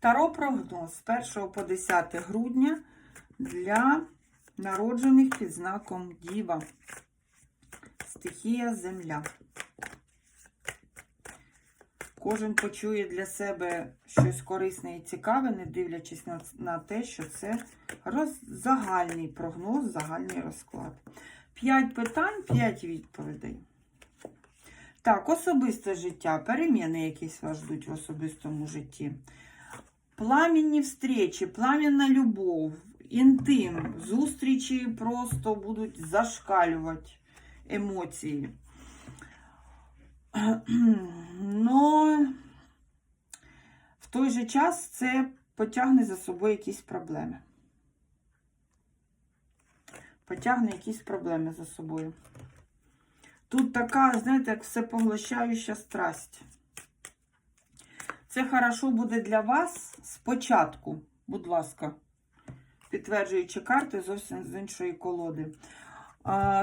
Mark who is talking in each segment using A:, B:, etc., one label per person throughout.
A: Таро прогноз з 1 по 10 грудня для народжених під знаком Діва. Стихія Земля. Кожен почує для себе щось корисне і цікаве, не дивлячись на, на те, що це роз, загальний прогноз, загальний розклад. П'ять питань, п'ять відповідей. Так, особисте життя, переміни якісь вас ждуть в особистому житті. Пламінні встречі, пламінна любов, інтим, зустрічі просто будуть зашкалювати емоції. Но в той же час це потягне за собою якісь проблеми. Потягне якісь проблеми за собою. Тут така, знаєте, як всепоглощаюча страсть. Це хорошо буде для вас спочатку, будь ласка, підтверджуючи карти зовсім з іншої колоди.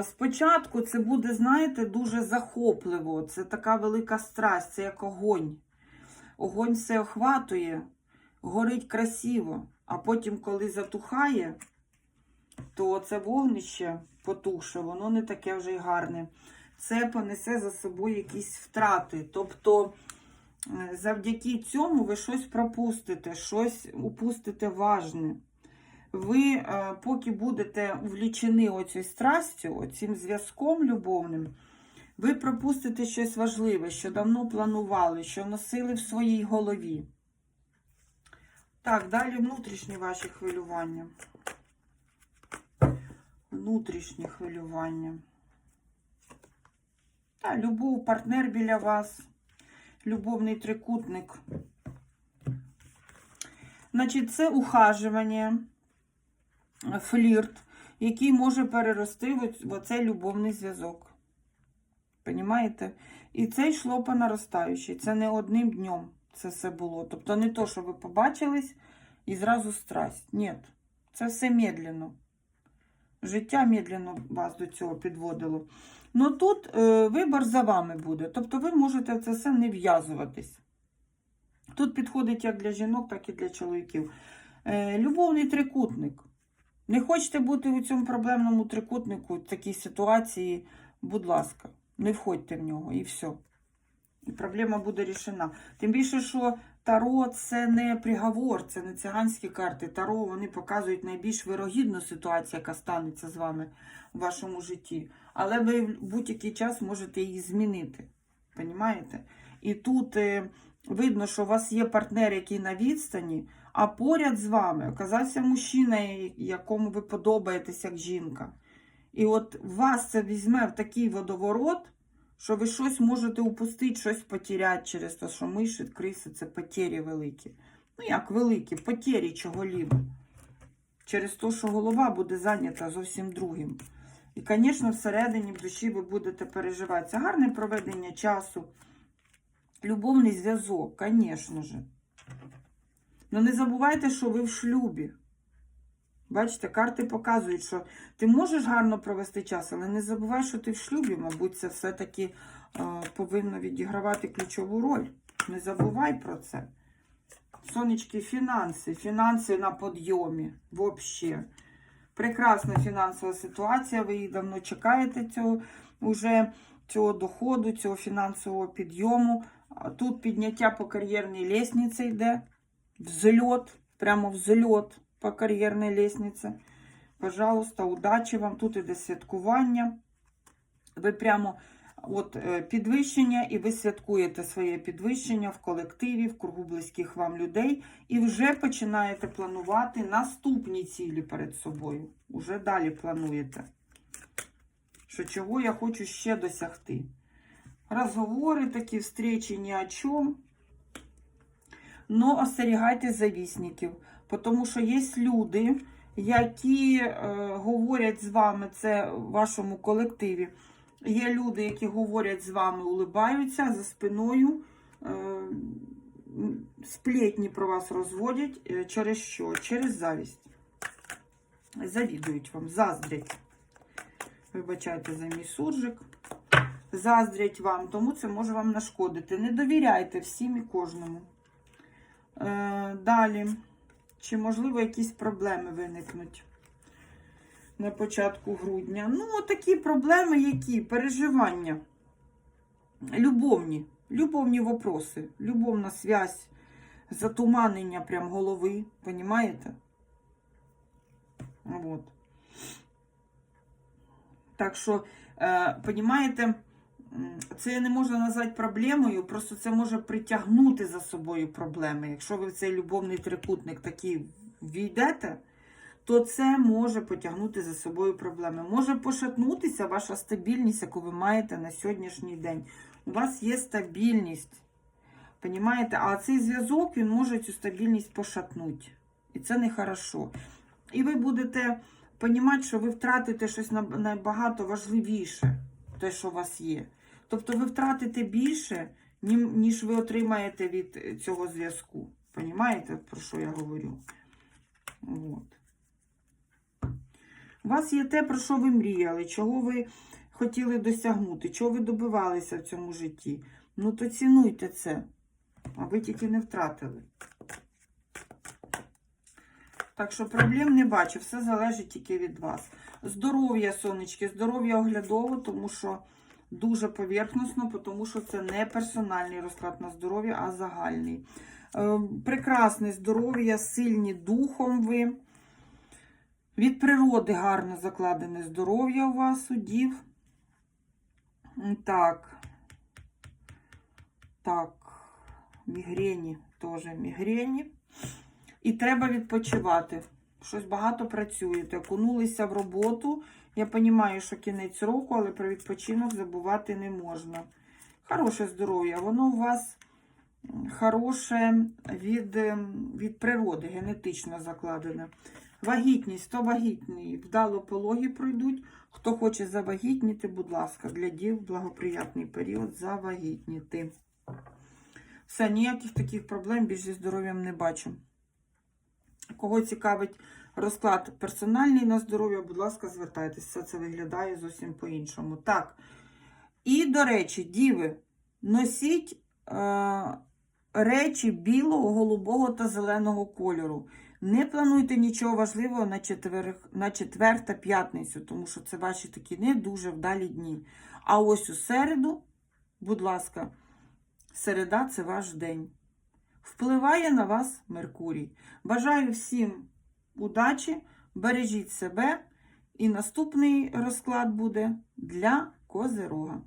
A: Спочатку це буде, знаєте, дуже захопливо. Це така велика страсть, це як огонь. Огонь все охватує, горить красиво, а потім, коли затухає, то це вогнище потухше, воно не таке вже й гарне. Це понесе за собою якісь втрати. Тобто, завдяки цьому ви щось пропустите, щось упустите важне ви, е, поки будете увлічені оцією страстю, оцим зв'язком любовним, ви пропустите щось важливе, що давно планували, що носили в своїй голові. Так, далі внутрішні ваші хвилювання. Внутрішні хвилювання. Та, любов, партнер біля вас, любовний трикутник. Значить, це ухажування флірт, який може перерости в оцей любовний зв'язок. Понімаєте? І це йшло по наростаючій. Це не одним днем це все було. Тобто не то, що ви побачились і зразу страсть. Ні, це все медленно. Життя медленно вас до цього підводило. Ну тут е, вибір за вами буде. Тобто ви можете в це все не в'язуватись. Тут підходить як для жінок, так і для чоловіків. Е, любовний трикутник. Не хочете бути у цьому проблемному трикутнику, в такій ситуації, будь ласка, не входьте в нього і все. І проблема буде рішена. Тим більше, що Таро це не приговор, це не циганські карти. Таро вони показують найбільш вирогідну ситуацію, яка станеться з вами у вашому житті. Але ви в будь-який час можете її змінити. Понімаєте? І тут е, видно, що у вас є партнер, який на відстані, а поряд з вами оказався мужчина, якому ви подобаєтесь як жінка. І от вас це візьме в такий водоворот, що ви щось можете упустити, щось потеряти через те, що миші, криси це потері великі. Ну, як великі, потері чого-лібо. Через те, що голова буде зайнята зовсім другим. І, звісно, всередині в душі ви будете переживати. Це гарне проведення часу, любовний зв'язок, звісно ж. Ну не забувайте, що ви в шлюбі. Бачите, карти показують, що ти можеш гарно провести час, але не забувай, що ти в шлюбі, мабуть, це все-таки е, повинно відігравати ключову роль. Не забувай про це. Сонечки, фінанси. Фінанси на підйомі. Взагалі. Прекрасна фінансова ситуація. Ви її давно чекаєте цього уже цього доходу, цього фінансового підйому. Тут підняття по кар'єрній лестниці йде взлет, прямо взлет по кар'єрній лестниці. Пожалуйста, удачі вам. Тут іде святкування. Ви прямо от е, підвищення, і ви святкуєте своє підвищення в колективі, в кругу близьких вам людей, і вже починаєте планувати наступні цілі перед собою. Уже далі плануєте. Що чого я хочу ще досягти. Розговори такі, встречі ні о чому. Но остерігайте завісників, тому що є люди, які е, говорять з вами, це в вашому колективі. Є люди, які говорять з вами, улибаються за спиною, е, сплетні про вас розводять. Е, через що? Через завість. Завідують вам, заздрять. Вибачайте за мій суржик. Заздрять вам, тому це може вам нашкодити. Не довіряйте всім і кожному. Е, далі. Чи, можливо, якісь проблеми виникнуть на початку грудня? Ну, такі проблеми, які? Переживання. Любовні. Любовні вопроси. Любовна связь. Затуманення прям голови. Понімаєте? Вот. Так що, е, понімаєте, це не можна назвати проблемою, просто це може притягнути за собою проблеми. Якщо ви в цей любовний трикутник такий війдете, то це може потягнути за собою проблеми. Може пошатнутися ваша стабільність, яку ви маєте на сьогоднішній день. У вас є стабільність. Понімаєте? А цей зв'язок він може цю стабільність пошатнути. І це не хорошо. І ви будете понімати, що ви втратите щось набагато важливіше, те, що у вас є. Тобто ви втратите більше, ніж ви отримаєте від е, цього зв'язку. Понімаєте, про що я говорю? От. У вас є те, про що ви мріяли, чого ви хотіли досягнути, чого ви добивалися в цьому житті. Ну, то цінуйте це, а ви тільки не втратили. Так що проблем не бачу, все залежить тільки від вас. Здоров'я, сонечки, здоров'я оглядово, тому що дуже поверхносно, тому що це не персональний розклад на здоров'я, а загальний. Е, прекрасне здоров'я, сильні духом ви. Від природи гарно закладене здоров'я у вас, удів. М, Так. Так. Мігрені, теж мігрені. І треба відпочивати. Щось багато працюєте. Окунулися в роботу. Я розумію, що кінець року, але про відпочинок забувати не можна. Хороше здоров'я. Воно у вас хороше від, ем, від природи, генетично закладене. Вагітність, хто вагітний, вдало пологи пройдуть. Хто хоче завагітніти, будь ласка, для дів благоприятний період завагітніти. Все, ніяких таких проблем більш зі здоров'ям не бачу. Кого цікавить розклад персональний на здоров'я, будь ласка, звертайтеся. Все це виглядає зовсім по-іншому. Так. І, до речі, діви, носіть е, речі білого, голубого та зеленого кольору. Не плануйте нічого важливого на четвер, на четвер та п'ятницю, тому що це ваші такі не дуже вдалі дні. А ось у середу, будь ласка, середа це ваш день. Впливає на вас Меркурій. Бажаю всім удачі, бережіть себе, і наступний розклад буде для Козирога.